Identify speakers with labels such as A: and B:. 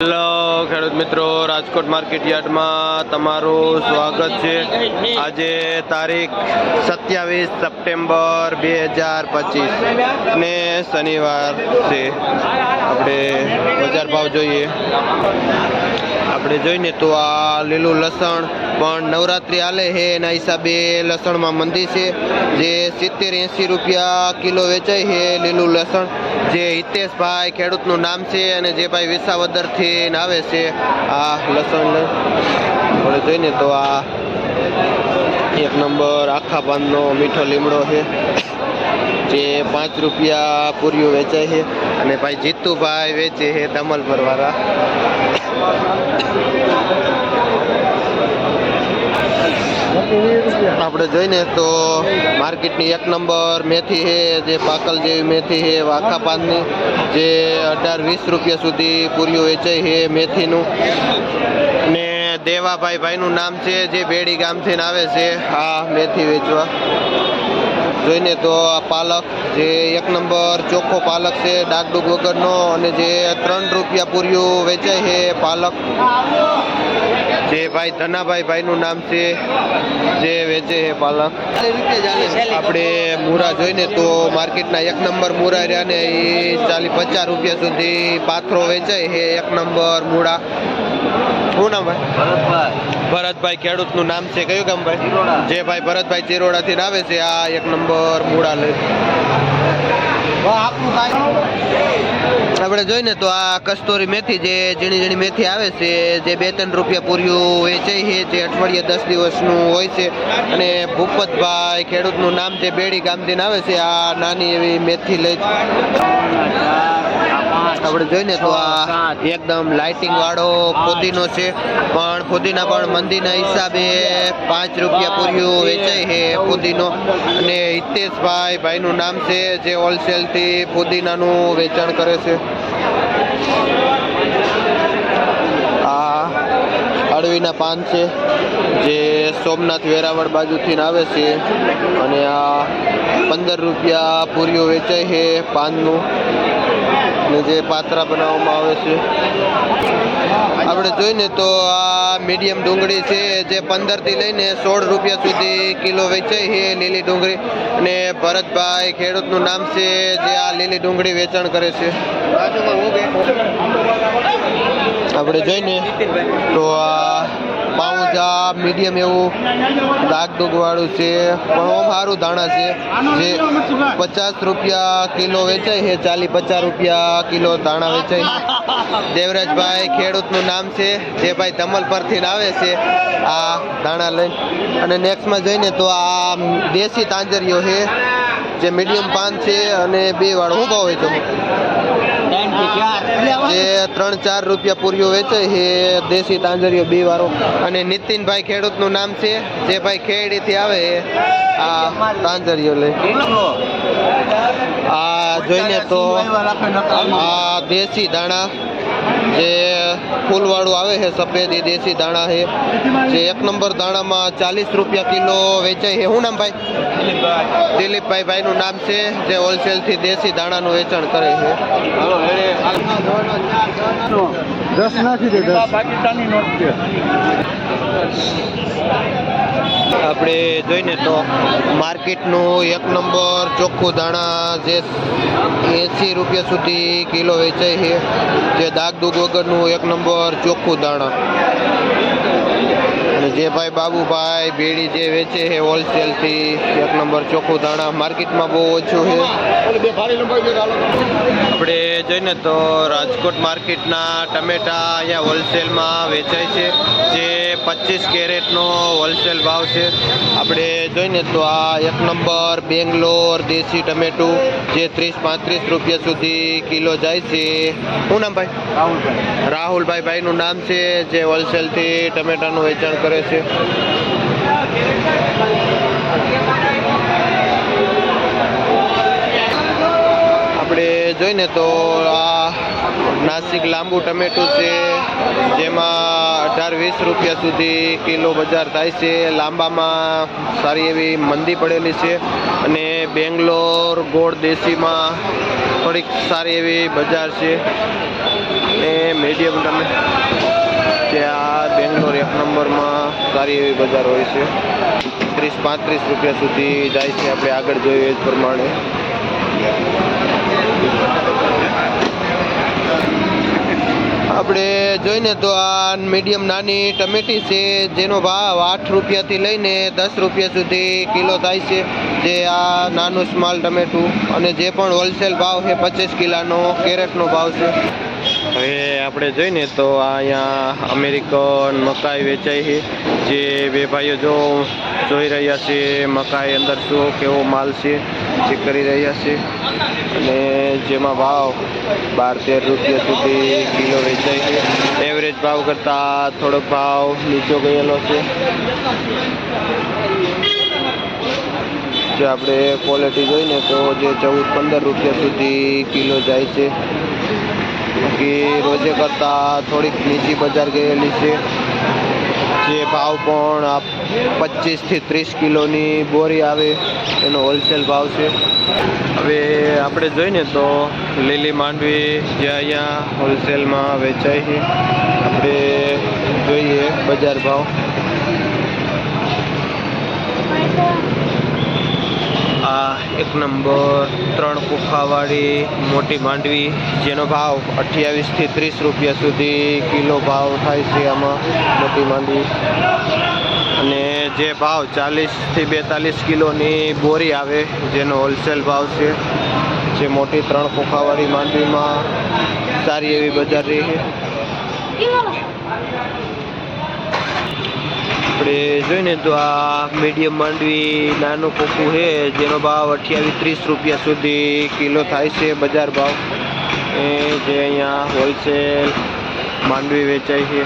A: ખેડૂત મિત્રો, રાજકોટ માર્કેટ યાર્ડમાં તમારું સ્વાગત છે. આજે તારીખ સત્યાવીસ સપ્ટેમ્બર બે હજાર પચીસ ને શનિવાર છે. આપણે બજાર ભાવ જોઈએ. આપણે જોઈને તો આ લીલું લસણ પણ નવરાત્રી હાલે છે એના હિસાબે લસણમાં મંદી છે. જે સિત્તેર એંસી રૂપિયા કિલો વેચાય છે લીલું લસણ. જે હિતેશભાઈ ખેડૂતનું નામ છે અને જે ભાઈ વિસાવદરથી આવે છે આ લસણ આપણે જોઈને તો આ એક નંબર આખા પાનનો મીઠો લીમડો છે. જે પાંચ રૂપિયા પૂર્યું વેચાય છે. અને ભાઈ જીતુભાઈ વેચે છે દમલપર વાળા આપણે જોઈને તો માર્કેટની એક નંબર મેથી છે, જે પાકલ જેવી મેથી છે વાખા પાનની, જે અઢાર વીસ રૂપિયા સુધી પૂરીઓ વેચાય છે મેથીનું. ને દેવાભાઈ ભાઈનું નામ છે, જે બેડી ગામથી આવે છે આ મેથી વેચવા. જોઈને તો આ પાલક જે એક નંબર ચોખ્ખો પાલક છે, ડાગડુગ વગરનો અને જે ત્રણ રૂપિયા પૂર્યું વેચાય છે પાલક. જે ભાઈ ધનાભાઈ ભાઈનું નામ છે, જે વેચે છે પાલક. આપણે મૂરા જોઈને તો માર્કેટના એક નંબર મૂરા રહ્યા ને એ ચાલીસ પચાસ રૂપિયા સુધી પાથરો વેચાય છે, એક નંબર મૂળા. શું નામ ભાઈ? ભરતભાઈ. ખેડૂતનું નામ છે કયું ગામ ભાઈ? જે ભાઈ ભરતભાઈ ચિરોડાથી આવે છે આ એક નંબર મૂળા લે. આપણે જોઈને તો આ કસ્તુરી મેથી જે ઝીણી ઝીણી મેથી આવે છે જે બે ત્રણ રૂપિયા પૂર્યું વેચાય છે જે અઠવાડિયે દસ દિવસનું હોય છે. અને ભૂપતભાઈ ખેડૂતનું નામ છે બેડી ગામથી આવે છે આ નાની એવી મેથી લઈ આપણે જોઈને તો આ એકદમ લાઇટિંગ વાળો ફુદીનો છે. પણ ફુદીના પણ મંદીના હિસાબે પાંચ રૂપિયા પૂર્યું વેચાય છે ફુદીનો. અને હિતેશભાઈ ભાઈનું નામ છે, જે હોલસેલથી ફુદીનાનું વેચાણ કરે છે. આ અળવીના પાન છે, જે સોમનાથ વેરાવળ બાજુથી આવે છે. અને આ પંદર રૂપિયા પૂરીઓ વેચાય છે પાનનું. અને જે પાત્રા બનાવવામાં આવે છે. આપણે જોઈને તો આ મીડિયમ ડુંગળી છે, જે પંદરથી લઈને સોળ રૂપિયા સુધી કિલો વેચાય છે લીલી ડુંગળી. અને ભરતભાઈ ખેડૂતનું નામ છે, જે આ લીલી ડુંગળી વેચાણ કરે છે. આપણે જોઈને તો આ પાઉંજા મીડિયમ એવું દાગ ડુગવાળું છે. પણ ઓમ સારું દાણા છે. જે પચાસ રૂપિયા કિલો વેચાય છે ચાલી પચાસ રૂપિયા કિલો દાણા વેચાય દેવરાજભાઈ ખેડૂતનું નામ છે. જે ભાઈ ધમલ પરથી આવે છે, આ દાણા લઈ અને નેક્સ્ટમાં જઈને તો આ દેશી તાંજરીઓ છે. જે મીડિયમ પાન છે અને બે વાળો શું ભાવ વેચો જે ત્રણ ચાર રૂપિયા પૂરીઓ વેચે એ દેશી તાંજરીઓ બે વાળો. અને નીતિનભાઈ ખેડૂતનું નામ છે, જે ભાઈ ખેડીથી આવે આ તાંજરીઓ લઈ આ જોઈને તો આ દેશી દાણા જે ફૂલવાળું આવે છે સફેદ, એ દેશી દાણા છે. જે એક નંબર દાણામાં ચાલીસ રૂપિયા કિલો વેચાય છે. શું નામ ભાઈ? દિલીપભાઈ ભાઈનું નામ છે, જે હોલસેલથી દેશી દાણાનું વેચાણ કરે છે.
B: દસ નાખી દે દસ.
C: પાકિસ્તાની નોટ છે.
A: આપણે જોઈને તો માર્કેટનું એક નંબર ચોખ્ખું દાણા જે એંસી રૂપિયા સુધી કિલો વેચાય છે. જે દાગ દુગ વગરનું એક નંબર ચોખ્ખું દાણા જે ભાઈ બાબુભાઈ બેડી જે વેચે છે હોલસેલથી એક નંબર ચોખ્ખું દાણા માર્કેટમાં બહુ ઓછું છે. આપણે જોઈને તો રાજકોટ માર્કેટના ટમેટા અહીંયા હોલસેલમાં વેચાય છે. જે પચીસ કેરેટનો હોલસેલ ભાવ છે. આપણે જોઈને તો આ એક નંબર બેંગ્લોર દેશી ટમેટું જે ત્રીસ પાંત્રીસ રૂપિયા સુધી કિલો જાય છે. શું નામ ભાઈ? રાહુલભાઈ ભાઈનું નામ છે જે હોલસેલથી ટમેટાનું વેચાણ કરે છે. આપણે જોઈને તો આ નાસિક લાંબુ ટમેટું છે, જેમાં અઢાર વીસ રૂપિયા સુધી કિલો બજાર થાય છે. લાંબામાં સારી એવી મંદી પડેલી છે અને બેંગ્લોર ગોળ દેશીમાં થોડીક સારી એવી બજાર છે. ને મીડિયમ તમે જે બેંગ્લોર એક નંબરમાં સારી એવી બજાર હોય છે. ત્રીસ, પાંત્રીસ રૂપિયા સુધી જાય છે આપણે આગળ જોઈએ એ જ પ્રમાણે. આપણે જોઈને તો આ મીડિયમ નાની ટમેટી છે, જેનો ભાવ આઠ રૂપિયાથી લઈને દસ રૂપિયા સુધી કિલો થાય છે, જે આ નાનું સ્માલ ટમેટું અને જે પણ હોલસેલ ભાવ છે પચીસ કિલાનો, કેરેટનો ભાવ છે. હવે આપણે જોઈને તો અહીંયા અમેરિકન મકાઈ વેચાય છે. જે બે ભાઈઓ જો જોઈ રહ્યા છે મકાઈ અંદર શું કેવો માલ છે ચેક કરી રહ્યા છે. અને જેમાં ભાવ બાર તેર રૂપિયા સુધી કિલો વેચાય છે. એવરેજ ભાવ કરતાં થોડોક ભાવ નીચો ગયેલો છે. જે આપણે ક્વોલિટી જોઈને તો જે ચૌદ પંદર રૂપિયા સુધી કિલો જાય છે. બાકી રોજે કરતાં થોડીક નીચી બજાર ગયેલી છે. જે ભાવ પણ પચીસથી ત્રીસ કિલોની બોરી આવે એનો હોલસેલ ભાવ છે. હવે આપણે જોઈને તો લીલી માંડવી જે અહીંયા હોલસેલમાં વેચાય છે. આપણે જોઈએ બજાર ભાવ. આ એક નંબર ત્રણ કુફાવાળી મોટી માંડવી, જેનો ભાવ અઠ્યાવીસથી ત્રીસ રૂપિયા સુધી કિલો ભાવ થાય છે આમાં મોટી માંડવી. અને જે ભાવ ચાલીસથી બેતાલીસ કિલોની બોરી આવે, જેનો હોલસેલ ભાવ છે, જે મોટી ત્રણ કુફાવાળી માંડવીમાં સારી એવી બજાર રહી છે. આપણે જોઈને તો આ મીડિયમ માંડવી નાનું કોકું છે, જેનો ભાવ અઠ્યાવીસ ત્રીસ રૂપિયા સુધી કિલો થાય છે બજાર ભાવ. એ જે અહીંયા હોલસેલ માંડવી વેચાય છે.